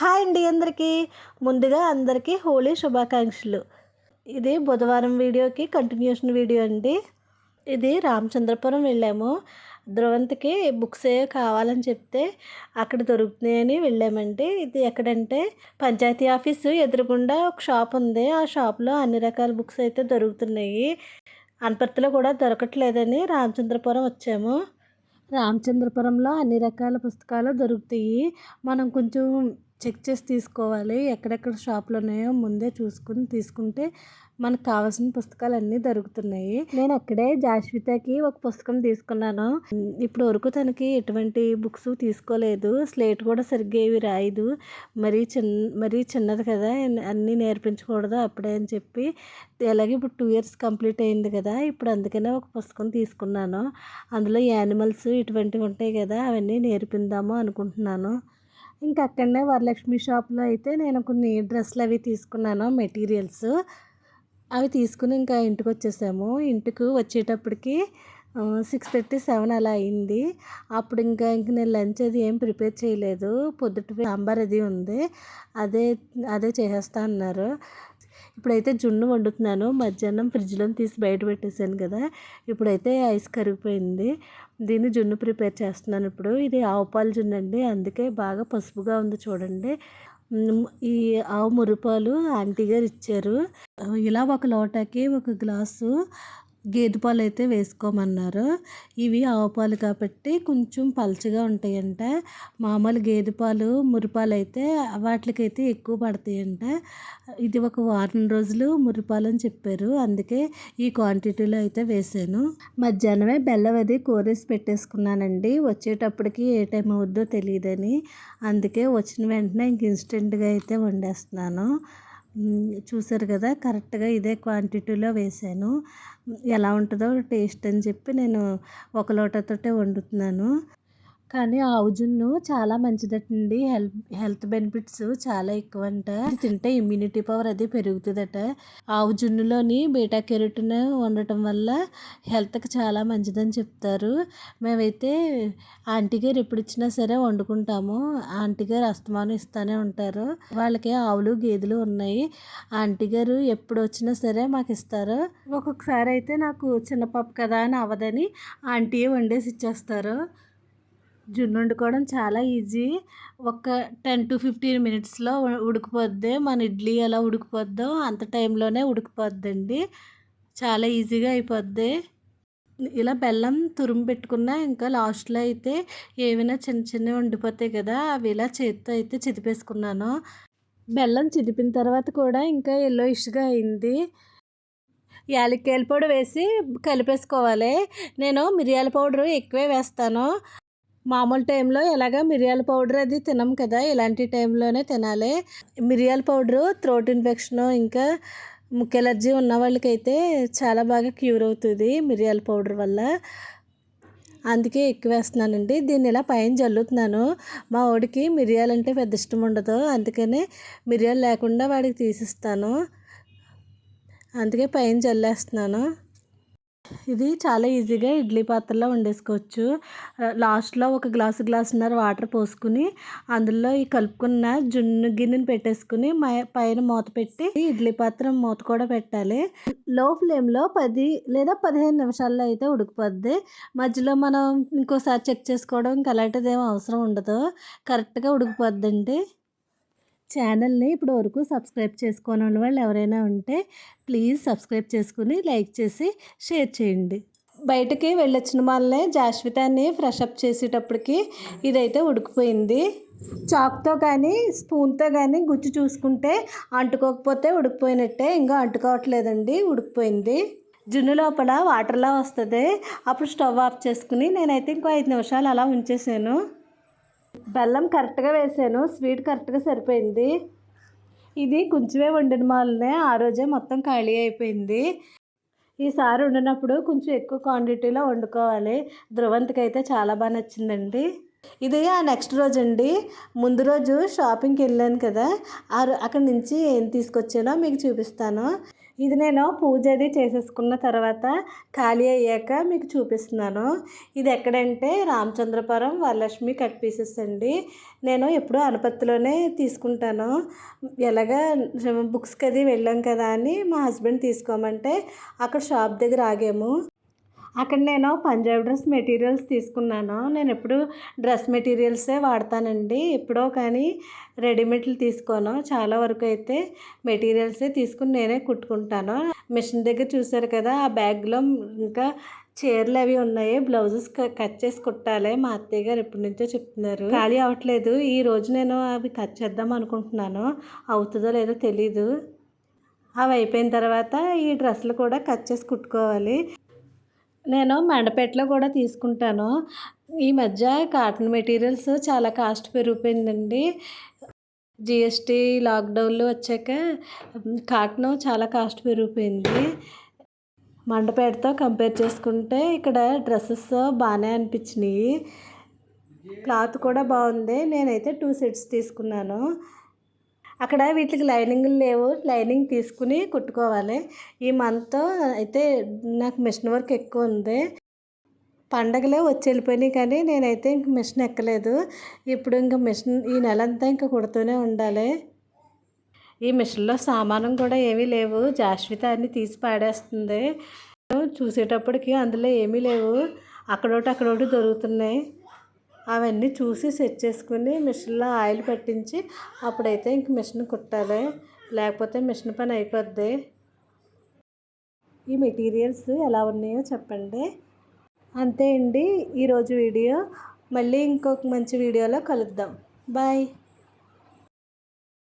Hi అండి అందరికీ. ముందుగా అందరికీ హోలీ శుభాకాంక్షలు. ఇది బుధవారం వీడియోకి కంటిన్యూషన్ వీడియో అండి. ఇది రామచంద్రపురం వెళ్ళాము. ధ్రువంతికి బుక్స్ కావాలని చెప్తే అక్కడ దొరుకుతున్నాయని వెళ్ళామండి. ఇది ఎక్కడంటే పంచాయతీ ఆఫీసు ఎదురుగుండా ఒక షాప్ ఉంది. ఆ షాప్లో అన్ని రకాల బుక్స్ అయితే దొరుకుతున్నాయి. అనపర్తిలో కూడా దొరకట్లేదని రామచంద్రపురం వచ్చాము. రామచంద్రపురంలో అన్ని రకాల పుస్తకాలు దొరుకుతాయి. మనం కొంచెం చెక్ చేసి తీసుకోవాలి. ఎక్కడెక్కడ షాపులు ఉన్నాయో ముందే చూసుకుని తీసుకుంటే మనకు కావాల్సిన పుస్తకాలు అన్నీ దొరుకుతున్నాయి. నేను అక్కడే జాస్వితకి ఒక పుస్తకం తీసుకున్నాను. ఇప్పుడు వరకు తనకి ఎటువంటి బుక్స్ తీసుకోలేదు. స్లేట్ కూడా సరిగ్గా ఏవి రాయదు. మరీ చిన్న మరీ చిన్నది కదా అన్నీ నేర్పించకూడదు అప్పుడే అని చెప్పి అలాగే ఇప్పుడు టూ ఇయర్స్ కంప్లీట్ అయింది కదా ఇప్పుడు అందుకనే ఒక పుస్తకం తీసుకున్నాను. అందులో యానిమల్స్ ఇటువంటివి ఉంటాయి కదా అవన్నీ నేర్పిందాము అనుకుంటున్నాను. ఇంకా అక్కడనే వరలక్ష్మి షాప్లో అయితే నేను కొన్ని డ్రెస్సులు అవి తీసుకున్నాను మెటీరియల్స్. అవి తీసుకుని ఇంకా ఇంటికి వచ్చేసాము. ఇంటికి వచ్చేటప్పటికి సిక్స్ థర్టీ సెవెన్ అలా అయింది. అప్పుడు ఇంకా ఇంక నేను లంచ్ అది ఏం ప్రిపేర్ చేయలేదు. పొద్దుట సాంబార్ అది ఉంది. అదే అదే చేసేస్తా అన్నారు. ఇప్పుడైతే జున్ను వండుతున్నాను. మధ్యాహ్నం ఫ్రిడ్జ్లో తీసి బయట పెట్టేశాను కదా. ఇప్పుడైతే ఐస్ కరిగిపోయింది. దీన్ని జున్ను ప్రిపేర్ చేస్తున్నాను ఇప్పుడు. ఇది ఆవు పాలు జున్ను అండి. అందుకే బాగా పసుపుగా ఉంది చూడండి. ఈ ఆవు మురుపాలు ఆంటీ గారు ఇచ్చారు. ఇలా ఒక లోటాకి ఒక గ్లాసు గేదె పాలు అయితే వేసుకోమన్నారు. ఇవి ఆవు పాలు కాబట్టి కొంచెం పలచగా ఉంటాయంట. మామూలు గేదె పాలు మురిపాలు అయితే వాటికైతే ఎక్కువ పడతాయంట. ఇది ఒక వారం రోజులు మురిపాలు అని చెప్పారు. అందుకే ఈ క్వాంటిటీలో అయితే వేసాను. మధ్యాహ్నమే బెల్లం అది కోరేసి పెట్టేసుకున్నానండి. వచ్చేటప్పటికి ఏ టైం అవుద్దో తెలియదని. అందుకే వచ్చిన వెంటనే ఇంక ఇన్స్టెంట్గా అయితే వండేస్తున్నాను. చూసారు కదా కరెక్ట్గా ఇదే క్వాంటిటీలో వేసాను. ఎలా ఉంటుందో టేస్ట్ అని చెప్పి నేను ఒక లోటతోటే వండుతున్నాను. కానీ ఆవు జున్ను చాలా మంచిదటండి. హెల్త్ హెల్త్ బెనిఫిట్స్ చాలా ఎక్కువ అంట తింటే ఇమ్యూనిటీ పవర్ అది పెరుగుతుందట. ఆవు జున్నులోని బీటా కెరటిన్ ఉండటం వల్ల హెల్త్కి చాలా మంచిదని చెప్తారు. మేమైతే ఆంటీ గారు ఎప్పుడు ఇచ్చినా సరే వండుకుంటాము. ఆంటీ గారు అస్తమానం ఇస్తూనే ఉంటారు. వాళ్ళకి ఆవులు గేదెలు ఉన్నాయి. ఆంటీ గారు ఎప్పుడు వచ్చినా సరే మాకు ఇస్తారు ఒక్కొక్కసారి అయితే నాకు చిన్న పాప కదా అని అవ్వదని ఆంటీ వండేసి ఇచ్చేస్తారు. జున్ను వండుకోవడం చాలా ఈజీ. ఒక టెన్ టు ఫిఫ్టీన్ మినిట్స్లో ఉడికిపోద్ది. మన ఇడ్లీ ఎలా ఉడికిపోద్దో అంత టైంలోనే ఉడికిపోద్దండి. చాలా ఈజీగా అయిపోద్ది. ఇలా బెల్లం తురుము పెట్టుకున్న ఇంకా లాస్ట్లో అయితే ఏమైనా చిన్న చిన్నవి ఉండిపోతాయి కదా అవి ఇలా చేతితో అయితే చిదిపేసుకున్నాను. బెల్లం చిదిపిన తర్వాత కూడా ఇంకా ఎల్లో ఇష్గా అయింది. యాలక్కాయల పొడి వేసి కలిపేసుకోవాలి. నేను మిరియాల పౌడర్ ఎక్కువే వేస్తాను. మామూలు టైంలో ఎలాగ మిరియాల పౌడర్ అది తినం కదా ఇలాంటి టైంలోనే తినాలి. మిరియాల పౌడరు థ్రోట్ ఇన్ఫెక్షన్ ఇంకా ముక్ ఎలర్జీ ఉన్న వాళ్ళకైతే చాలా బాగా క్యూర్ అవుతుంది మిరియాల పౌడర్ వల్ల. అందుకే ఎక్కువ వేస్తున్నానండి. దీన్ని ఇలా పైన జల్లుతున్నాను. మా వాడికి మిరియాలు అంటే పెద్ద ఇష్టం ఉండదు. అందుకనే మిరియాలు లేకుండా వాడికి తీసిస్తాను. అందుకే పైన జల్లేస్తున్నాను. ఇది చాలా ఈజీగా ఇడ్లీ పాత్రలో వండేసుకోవచ్చు. లాస్ట్లో ఒక గ్లాసు గ్లాసున్నర వాటర్ పోసుకుని అందులో ఈ కలుపుకున్న జున్ను గిన్నెని పెట్టేసుకుని పైన మూత పెట్టి ఇడ్లీ పాత్ర మూత కూడా పెట్టాలి. లో ఫ్లేమ్లో పది లేదా పదిహేను నిమిషాల్లో అయితే ఉడికిపోద్ది. మధ్యలో మనం ఇంకోసారి చెక్ చేసుకోవడం ఇంకా అలాంటిది ఏం అవసరం ఉండదు. కరెక్ట్గా ఉడికిపోద్దండి. ఛానల్ని ఇప్పుడు వరకు సబ్స్క్రైబ్ చేసుకోని వాళ్ళు ఎవరైనా ఉంటే ప్లీజ్ సబ్స్క్రైబ్ చేసుకుని లైక్ చేసి షేర్ చేయండి. బయటకి వెళ్ళొచ్చిన వాళ్ళనే జాస్వితాన్ని ఫ్రెష్ అప్ చేసేటప్పటికి ఇదైతే ఉడికిపోయింది. చాక్తో కానీ స్పూన్తో కానీ గుచ్చి చూసుకుంటే అంటుకోకపోతే ఉడికిపోయినట్టే ఇంకా అంటుకోవట్లేదండి ఉడికిపోయింది. జున్ను లోపల వాటర్లా వస్తుంది. అప్పుడు స్టవ్ ఆఫ్ చేసుకుని నేనైతే ఇంకో ఐదు నిమిషాలు అలా ఉంచేసాను. బెల్లం కరెక్ట్గా వేసాను. స్వీట్ కరెక్ట్గా సరిపోయింది. ఇది కొంచెమే వండిన మాలనే ఆ రోజే మొత్తం ఖాళీ అయిపోయింది. ఈసారి వండినప్పుడు కొంచెం ఎక్కువ క్వాంటిటీలో వండుకోవాలి. ధ్రువంతికి అయితే చాలా బాగా నచ్చిందండి. ఇది ఆ నెక్స్ట్ రోజు అండి ముందు రోజు షాపింగ్కి వెళ్ళాను కదా ఆ అక్కడి నుంచి ఏం తీసుకొచ్చానో మీకు చూపిస్తాను. ఇది నేను పూజ అది చేసేసుకున్న తర్వాత ఖాళీ అయ్యాక మీకు చూపిస్తున్నాను. ఇది ఎక్కడంటే రామచంద్రపురం వరలక్ష్మి కట్ పీసెస్ అండి. నేను ఎప్పుడూ అనపత్తిలోనే తీసుకుంటాను. ఎలాగా బుక్స్కి అది వెళ్ళాం కదా అని మా హస్బెండ్ తీసుకోమంటే అక్కడ షాప్ దగ్గర ఆగాము. అక్కడ నేను పంజాబ్ డ్రెస్ మెటీరియల్స్ తీసుకున్నాను. నేను ఎప్పుడు డ్రెస్ మెటీరియల్సే వాడతానండి. ఎప్పుడో కానీ రెడీమేడ్లు తీసుకోను. చాలా వరకు అయితే మెటీరియల్సే తీసుకుని నేనే కుట్టుకుంటాను. మిషన్ దగ్గర చూశారు కదా ఆ బ్యాగ్లో ఇంకా చీరలు అవి ఉన్నాయి. బ్లౌజెస్ కట్ చేసి కుట్టాలి. మా అత్తయ్య గారు ఎప్పటి నుంచో చెప్తున్నారు. ఖాళీ అవ్వట్లేదు. ఈ రోజు నేను అవి కట్ చేద్దాం అనుకుంటున్నాను. అవుతుందో లేదో తెలీదు. అవి అయిపోయిన తర్వాత ఈ డ్రెస్సులు కూడా కట్ చేసి కుట్టుకోవాలి. నేను మండపేటలో కూడా తీసుకుంటాను. ఈ మధ్య కాటన్ మెటీరియల్స్ చాలా కాస్ట్ పెరిగిపోయిందండి. జిఎస్టీ లాక్డౌన్లో వచ్చాక కాటన్ చాలా కాస్ట్ పెరిగిపోయింది. మండపేటతో కంపేర్ చేసుకుంటే ఇక్కడ డ్రెస్సెస్ బాగానే అనిపించినాయి. క్లాత్ కూడా బాగుంది. నేనైతే టూ సెట్స్ తీసుకున్నాను. అక్కడ వీటికి లైనింగ్లు లేవు. లైనింగ్ తీసుకుని కుట్టుకోవాలి. ఈ మంత్ అయితే నాకు మిషన్ వర్క్ ఎక్కువ ఉంది. పండగలే వచ్చి వెళ్ళిపోయినాయి కానీ నేనైతే ఇంక మిషన్ ఎక్కలేదు. ఇప్పుడు ఇంకా మిషన్ ఈ నెల అంతా ఇంకా కుడుతూనే ఉండాలి. ఈ మిషన్లో సామానం కూడా ఏమీ లేవు. జాస్విత అన్ని తీసి పాడేస్తుంది. చూసేటప్పటికి అందులో ఏమీ లేవు. అక్కడోటి అక్కడోటి దొరుకుతున్నాయి. అవన్నీ చూసి సెట్ చేసుకుని మిషన్లో ఆయిల్ పట్టించి అప్పుడైతే ఇంక మిషన్ కుట్టాలి. లేకపోతే మిషన్ పని అయిపోద్ది. ఈ మెటీరియల్స్ ఎలా ఉన్నాయో చెప్పండి. అంతే అండి ఈరోజు వీడియో. మళ్ళీ ఇంకొక మంచి వీడియోలో కలుద్దాం. బాయ్.